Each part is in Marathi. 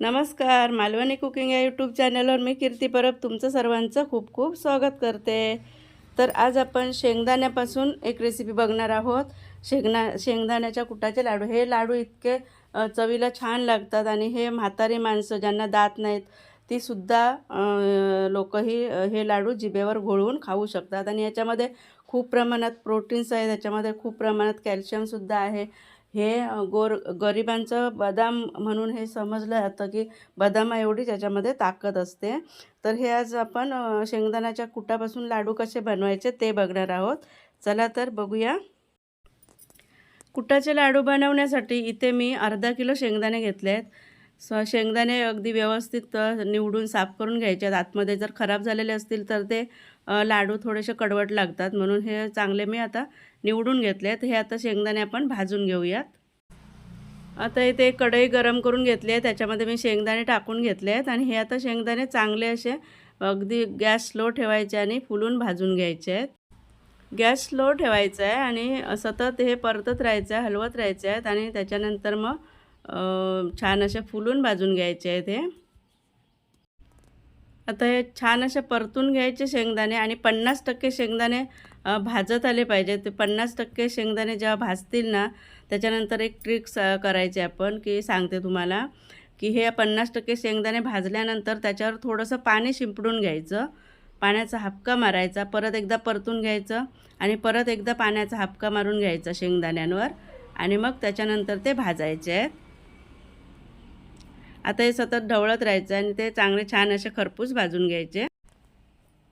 नमस्कार मालवणी कुकिंग या यूट्यूब चॅनलवर मी कीर्ती परब तुमचं सर्वांचं खूप खूप स्वागत करते. तर आज आपण शेंगदाण्यापासून एक रेसिपी बघणार आहोत. शेंगना शेंगदाण्याच्या कुटाचे लाडू. हे लाडू इतके चवीला छान लागतात आणि हे म्हातारी माणसं ज्यांना दात नाहीत तीसुद्धा लोकही हे लाडू जिभेवर घोळवून खाऊ शकतात. आणि याच्यामध्ये खूप प्रमाणात प्रोटीन्स आहेत. याच्यामध्ये खूप प्रमाणात कॅल्शियमसुद्धा आहे. हे गोर गरिबांचं बदाम म्हणून हे समजलं जातं की बदामा एवढी त्याच्यामध्ये ताकद असते. तर हे आज आपण शेंगदाण्याच्या कुटापासून लाडू कसे बनवायचे ते बघणार आहोत. चला तर बघूया. कुटाचे लाडू बनवण्यासाठी इथे मी अर्धा किलो शेंगदाणे घेतले आहेत. स शेंगदाणे अगदी व्यवस्थित निवडून साफ करून घ्यायचे आहेत. आतमध्ये जर खराब झालेले असतील तर ते लाडू थोडेसे कडवट लागतात. म्हणून हे चांगले मी आता निवडून घेतले आहेत. हे आता शेंगदाणे आपण भाजून घेऊयात. आता इथे कढई गरम करून घेतली आहे. त्याच्यामध्ये मी शेंगदाणे टाकून घेतले आहेत. आणि हे आता शेंगदाणे चांगले असे अगदी गॅस स्लो ठेवायचे आणि फुलून भाजून घ्यायचे आहेत. गॅस स्लो ठेवायचा आहे आणि सतत हे परतत राहायचं आहे हलवत राहायचे आहेत आणि त्याच्यानंतर मग छान असे फुलून भाजून घ्यायचे आहेत हे. आता हे छान असे परतून घ्यायचे शेंगदाणे आणि पन्नास टक्के शेंगदाणे भाजत आले पाहिजे ते पन्नास टक्के शेंगदाणे जेव्हा भाजतील ना त्याच्यानंतर एक ट्रिक्स करायची आपण की सांगते तुम्हाला की हे पन्नास टक्के शेंगदाणे भाजल्यानंतर त्याच्यावर थोडंसं पाणी शिंपडून घ्यायचं. पाण्याचा हापका मारायचा परत एकदा परतून घ्यायचं आणि परत एकदा पाण्याचा हापका मारून घ्यायचा शेंगदाण्यांवर आणि मग त्याच्यानंतर ते भाजायचे आहेत. आता हे सतत ढवळत राहायचं आणि ते चांगले छान असे खरपूस भाजून घ्यायचे.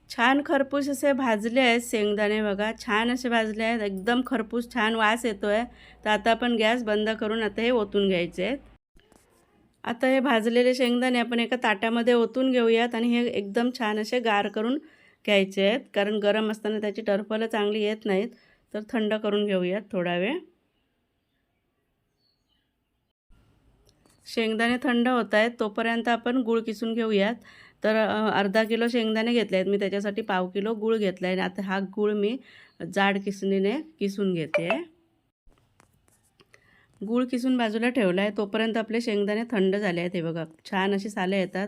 छान खरपूस असे भाजले आहेत शेंगदाणे बघा छान असे भाजले आहेत. एकदम खरपूस छान वास येतो आहे तर आता आपण गॅस बंद करून आता हे ओतून घ्यायचे आहेत. आता हे भाजलेले शेंगदाणे आपण एका ताटामध्ये ओतून घेऊयात आणि हे एकदम छान असे गार करून घ्यायचे आहेत. कारण गरम असताना त्याची टरफलं चांगली येत नाहीत. तर थंड करून घेऊयात थोडा वेळ. शेंगदाणे थंड होत आहेत तोपर्यंत आपण गूळ किसून घेऊयात. तर अर्धा किलो शेंगदाणे घेतले आहेत. मी त्याच्यासाठी पाव किलो गूळ घेतला आहे आणि आता हा गूळ मी जाड किसणीने किसून घेते. गूळ किसून बाजूला ठेवला आहे तोपर्यंत आपले शेंगदाणे थंड झाले आहेत. हे बघा छान अशी सालं येतात.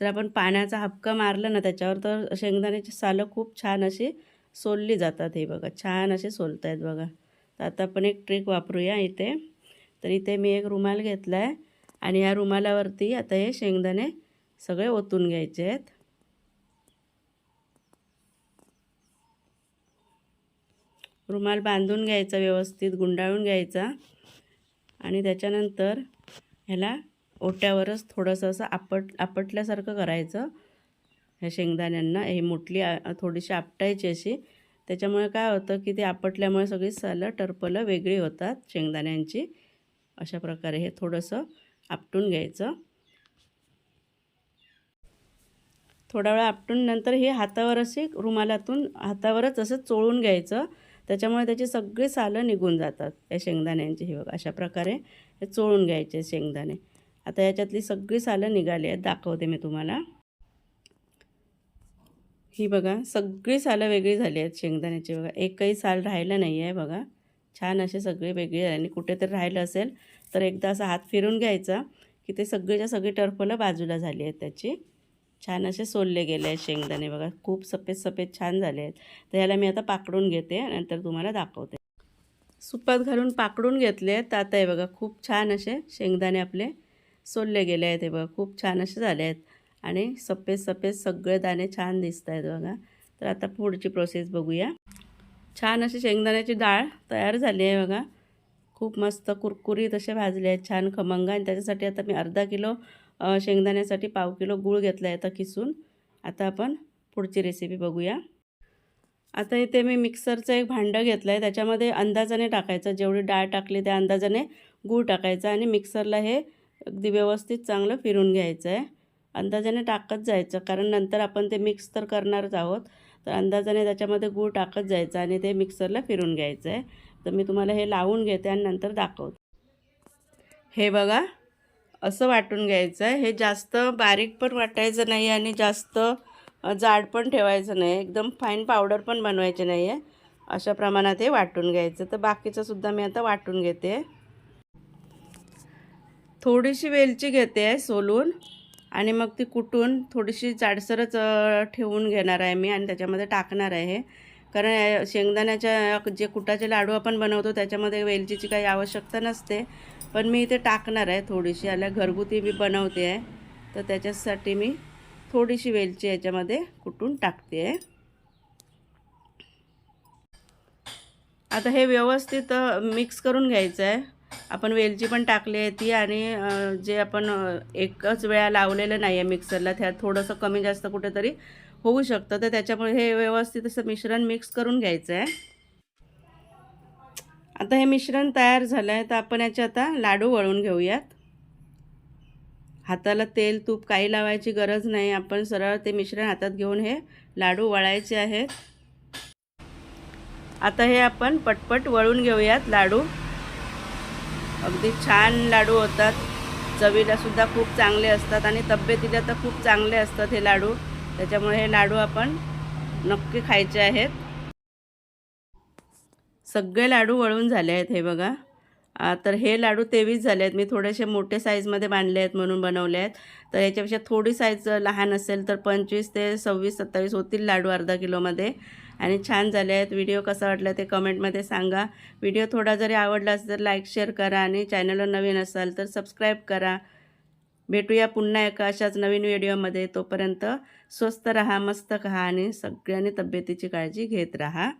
जर आपण पाण्याचा हपका मारला ना त्याच्यावर तर शेंगदाण्याची सालं खूप छान अशी सोलली जातात. हे बघा छान असे सोलत आहेत बघा. तर आता आपण एक ट्रिक वापरूया इथे. तर इथे मी एक रुमाल घेतला आहे आणि या रुमालावरती आता हे शेंगदाणे सगळे ओतून घ्यायचे आहेत. रुमाल बांधून घ्यायचा व्यवस्थित गुंडाळून घ्यायचा. आणि त्याच्यानंतर ह्याला ओट्यावरच थोडंसं असं आपट आपटल्यासारखं करायचं. ह्या शेंगदाण्यांना हे मोठली थोडीशी आपटायची अशी. त्याच्यामुळे काय होतं की ते आपटल्यामुळे सगळी सालं टरपलं वेगळी होतात शेंगदाण्यांची. अशा प्रकारे हे थोडंसं आपटून घ्यायचं. थोडा वेळ आपटून नंतर हे हातावर असे रुमालातून हातावरच असं चोळून घ्यायचं. त्याच्यामुळे त्याची सगळी सालं निघून जातात या शेंगदाण्यांची. हे बघा अशा प्रकारे हे चोळून घ्यायचे शेंगदाणे. आता याच्यातली सगळी सालं निघाली आहेत. दाखवते मी तुम्हाला. ही बघा सगळी सालं वेगळी झाली आहेत शेंगदाण्याची. बघा एकही साल राहिलं नाही आहे बघा. छान असे सगळे वेगळे आहे. आणि कुठेतरी राहिलं असेल तर एकदा असा हात फिरून घ्यायचा की ते सगळीच्या सगळी टरफलं बाजूला झाली आहेत त्याची. छान असे सोलले गेले आहेत शेंगदाणे. बघा खूप सफेद सफेद छान झाले आहेत. तर ह्याला मी आता पाकडून घेते नंतर तुम्हाला दाखवते. सुपात घालून पाकडून घेतले आहेत. आता हे बघा खूप छान असे शेंगदाणे आपले सोलले गेले आहेत. हे बघा खूप छान असे झाले आहेत. आणि सफेद सफेद सगळे दाणे छान दिसत आहेत बघा. तर आता पुढची प्रोसेस बघूया. छान अशी शेंगदाण्याची डाळ तयार झाली आहे बघा. खूप मस्त कुरकुरीत असे भाजले आहेत छान खमंग आणि त्याच्यासाठी आता मी अर्धा किलो शेंगदाण्यासाठी पाव किलो गूळ घेतला आहे आता किसून. आता आपण पुढची रेसिपी बघूया. आता इथे मी मिक्सरचं एक भांडं घेतलं आहे. त्याच्यामध्ये अंदाजाने टाकायचं. जेवढी डाळ टाकली त्या अंदाजाने गूळ टाकायचा आणि मिक्सरला हे अगदी व्यवस्थित चांगलं फिरून घ्यायचं आहे. अंदाजाने टाकत जायचं. कारण नंतर आपण ते मिक्स तर करणारच आहोत. तर अंदाजाने त्याच्यामध्ये गूळ टाकत जायचं आणि ते मिक्सरला फिरून घ्यायचं आहे तर मी तुम्हाला हे लावून घेते आणि नंतर दाखवते. हे बघा असं वाटून घ्यायचं आहे हे जास्त बारीक पण वाटायचं नाही आणि जास्त जाड पण ठेवायचं नाही एकदम फाईन पावडर पण बनवायचे नाही आहे अशा प्रमाणात हे वाटून घ्यायचं. तर बाकीचंसुद्धा मी आता वाटून घेते. थोडीशी वेलची घेते आहे सोलून. आणि मग ती कुटून थोडीशी जाडसरच ठेवून घेणार आहे मी आणि त्याच्यामध्ये टाकणार आहे. कारण शेंगदाण्याच्या जे कुटाचे लाडू आपण बनवतो त्याच्यामध्ये वेलचीची काही आवश्यकता नसते. पण मी इथे टाकणार आहे थोडीशी. आल्या घरगुती मी बनवते आहे. तर त्याच्यासाठी मी थोडीशी वेलची याच्यामध्ये कुटून टाकते आहे. आता हे व्यवस्थित मिक्स करून घ्यायचं आहे. आपण वेलची पण टाकली आहे ती आणि जे आपण एकच वेळा लावलेलं नाही आहे मिक्सरला त्यात थोडंसं कमी जास्त कुठेतरी होऊ शकतं. तर त्याच्यामुळे हे व्यवस्थित असं मिश्रण मिक्स करून घ्यायचं आहे आता हे मिश्रण तयार झालं आहे तर आपण याचे आता लाडू वळून घेऊयात. हाताला तेल तूप काही लावायची गरज नाही. आपण सरळ ते मिश्रण हातात घेऊन हे लाडू वळायचे आहेत. आता हे आपण पटपट वळून घेऊयात लाडू. अगदी छान लाडू होतात. चवीला सुद्धा खूप चांगले असतात आणि तब्येतीला तर खूप चांगले असतात हे लाडू. त्याच्यामुळे हे लाडू आपण नक्की खायचे आहेत. सगळे लाडू वळून झाले आहेत हे बघा. तर हे लाडू तेवीस झाले आहेत. मी थोडेसे मोठे साईजमध्ये बांधले आहेत म्हणून बनवले आहेत. तर याच्यापेक्षा थोडी साईज लहान असेल तर पंचवीस ते सव्वीस सत्तावीस होतील लाडू अर्धा किलोमध्ये आणि छान झाले आहेत. व्हिडिओ कसा वाटला ते कमेंटमध्ये सांगा. व्हिडिओ थोडा जरी आवडला असेल तर लाईक शेअर करा आणि चॅनलवर नवीन असाल तर सबस्क्राईब करा. भेटूया पुन्हा एका अशाच नवीन व्हिडिओमध्ये तोपर्यंत स्वस्त राहा मस्त खा आणि सगळ्यांनी तब्येतीची काळजी घेत राहा.